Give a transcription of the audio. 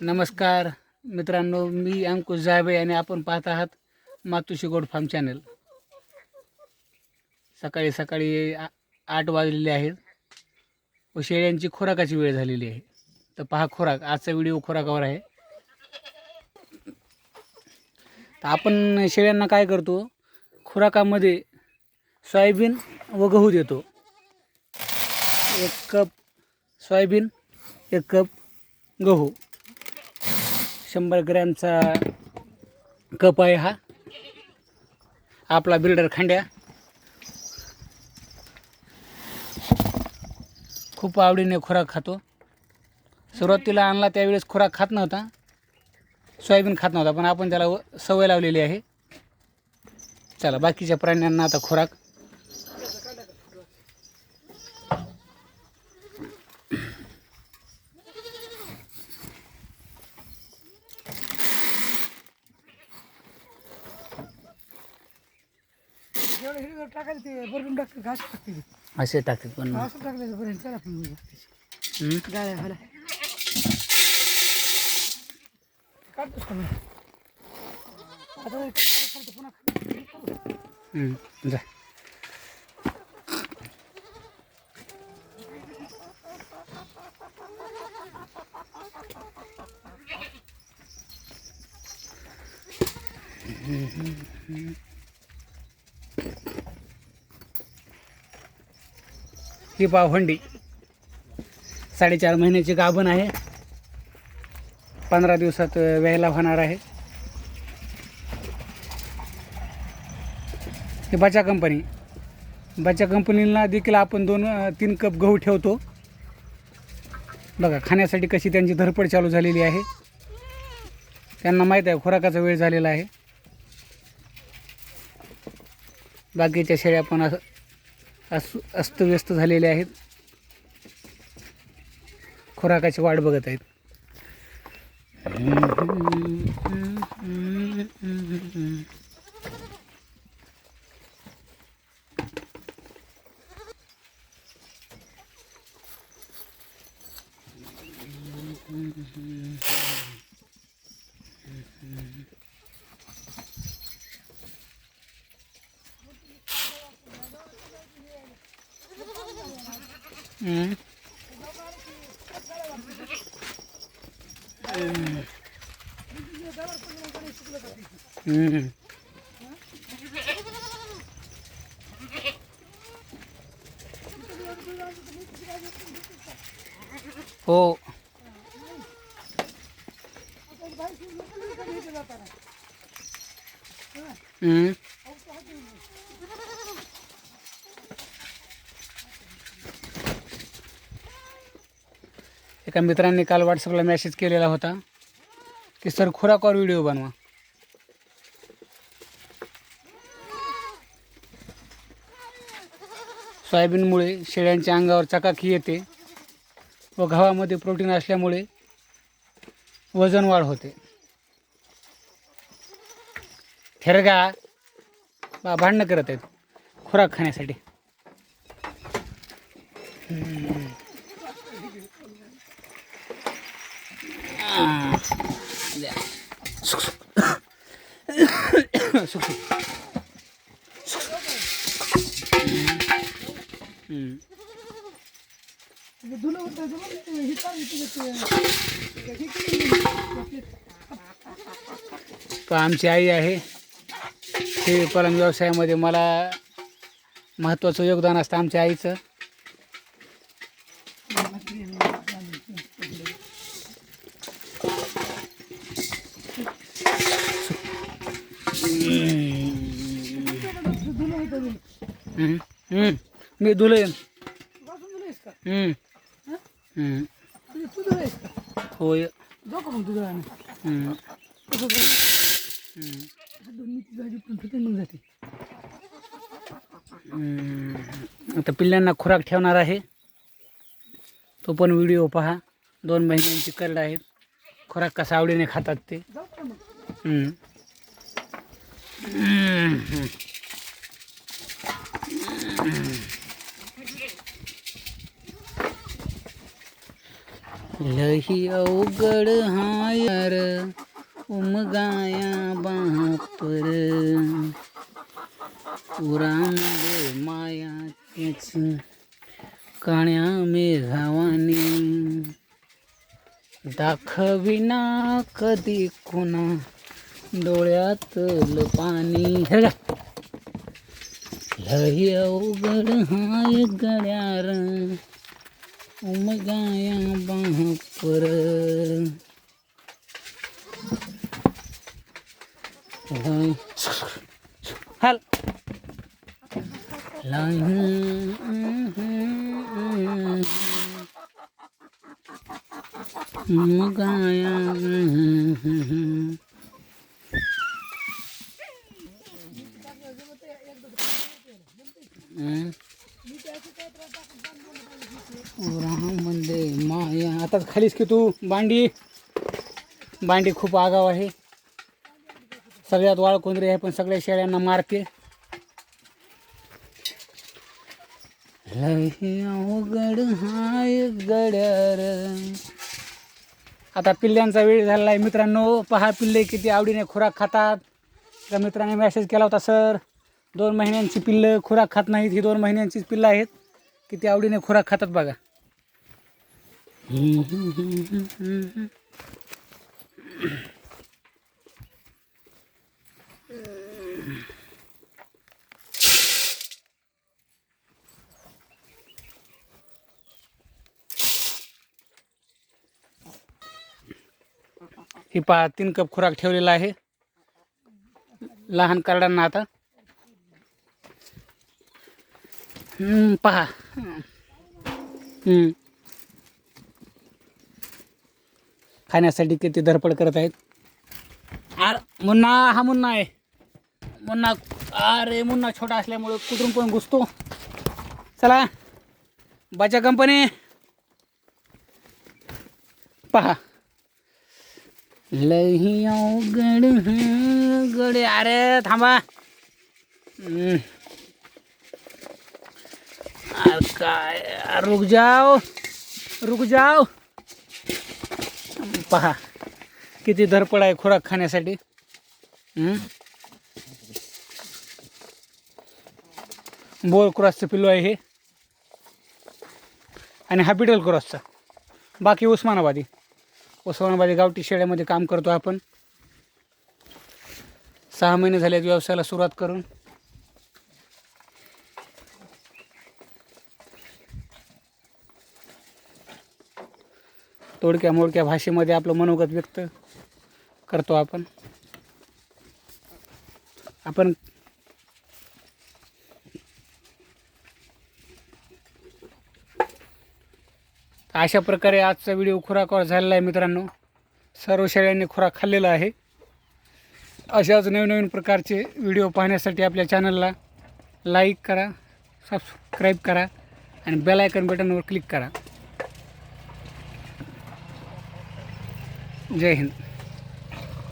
नमस्कार. मित्रांनो मी अंकुश जायबे आणि आपण पाहत आहात मातुशी गोड फार्म चॅनल. सकाळी सकाळी आ- आठ वाजलेले आहेत. व शेळ्यांची खुराकाची वेळ झालेली आहे. तर पहा खुराक. आजचा व्हिडिओ खुराकावर आहे. तर आपण शेळ्यांना काय करतो? खुराकामध्ये सोयाबीन व गहू देतो. एक कप सोयाबीन एक कप गहू. शंभर ग्रॅमचा कप आहे हा. आपला बिल्डर खांड्या. खूप आवडीने खुराक खातो. सुरुवातीला आणला त्यावेळेस खुराक खात नव्हता. सोयाबीन खात नव्हता पण आपण त्याला व- सवय लावलेली आहे. चला बाकीच्या प्राण्यांना आता खुराक. टाकायचं ते टाकते घास टाकते ते. असे टाकतात पण घास टाकलं तर बरं चला आपण बघू. गाय मला काढतोस का मग? आता खालचं पुन्हा जा ही पावहंडी साडेचार महिन्याची गाभण आहे. पंधरा दिवसात व्यायला होणार आहे. ही बचा कंपनी. बचा कंपनीला देखील आपण दोन तीन कप गहू ठेवतो. बघा खाण्यासाठी कशी त्यांची धडपड चालू झालेली आहे. त्यांना माहीत आहे खुराकाचा वेळ झालेला आहे. बाकीच्या शेळ्या पण असं अस अस्तव्यस्त झालेले आहेत. खुराकाची वाट बघत आहेत. हम्म. हम्म. हो हम्म. एका मित्रांनी काल व्हॉट्सअपला मेसेज केलेला होता की सर खुराकावर व्हिडिओ बनवा. सोयाबीनमुळे शेळ्यांच्या अंगावर चकाकी येते व गव्हामध्ये प्रोटीन असल्यामुळे वजन वाढ होते. थेरगा बा भांडणं करत आहेत खुराक खाण्यासाठी सुख सुख सुख सुख हम्म. ते धुणं होतं ते मग ते हे चालू होतं ते- ते- हे केलं. तर आमची आई आहे. शेळीपालन व्यवसायामध्ये मला महत्त्वाचं योगदान असतं आमच्या आईचं धुणं होतं ते. हम्म. हम्म. मी धुले घासून धुणंयस का? हम्म. हं? हम्म. तुझी तू धुणंयस का? होय जाऊ का मग तुझं आणि? हम्म. कसं करू? हम्म. दोन मिनिटं झाली पण फिटून मी जाते. होय. आता पिल्लांना खुराक ठेवणार आहे. तो पण व्हिडिओ पहा. दोन महिन्यांची करड आहेत. खुराक कसा आवडीने खातात ते जाऊ का मग? हम्म. हम्म. लही अवघड हायर उमगाया बापर. पुरामध्ये माया काण्या मेघावानी. दाखविना कधी कोणा डोळ्यातलं पाणी. लय लही अवघड हाय गड्यार. उमगाया बापर. लय हाल. म्हणजे मा आता खालीच की तू बांडी. बांडी खूप आगाव आहे. सगळ्यात वाळ कोंदरी आहे पण सगळ्या शेळ्यांना मारते. लय अवघड हाय गड्यार आता पिल्ल्यांचा वेळ झालेला आहे मित्रांनो. पहा पिल्ले किती आवडीने खुराक खातात. त्या मित्राने मेसेज केला होता सर दोन महिन्यांची पिल्लं खुराक खात नाहीत ही दोन महिन्यांचीच पिल्लं आहेत. किती आवडीने खुराक खातात बघा. ही पहा तीन कप खुराक ठेवलेला आहे. लहान करडांना आता हम्म, पहा. खाण्यासाठी किती धडपड करत आहेत. आर मुन्ना हा मुन्ना आहे. मुन्ना अरे मुन्ना छोटा असल्यामुळं कुठून पण घुसतो? चला बचा कंपनी पहा. लही गड गड गडे. अरे थांबा. यार काय? रुक जाओ रुक जाओ. पहा किती धडपड आहे खुराक खाण्यासाठी. बोर बोल क्रॉसचं पिल्लू आहे हे. आणि हॅपिटल क्रॉसचा. बाकी उस्मानाबादी. उस्मानाबादी गावठी शेळ्यामध्ये काम करतो आपण. सहा महिने झाले व्यवसायाला सुरुवात करून. तोडक्या मोडक्या भाषेमध्ये आपलं मनोगत व्यक्त करतो आपण. आपण अशा प्रकारे आजचा व्हिडिओ खुराकावर झालेला आहे मित्रांनो. सर्व शेळ्यांनी खुराक खाल्लेला आहे. अशाच नवीन प्रकारचे व्हिडिओ पाहण्यासाठी आपल्या चॅनलला लाईक करा सबस्क्राईब करा आणि बेल आयकन बटनवर क्लिक करा. जय हिंद.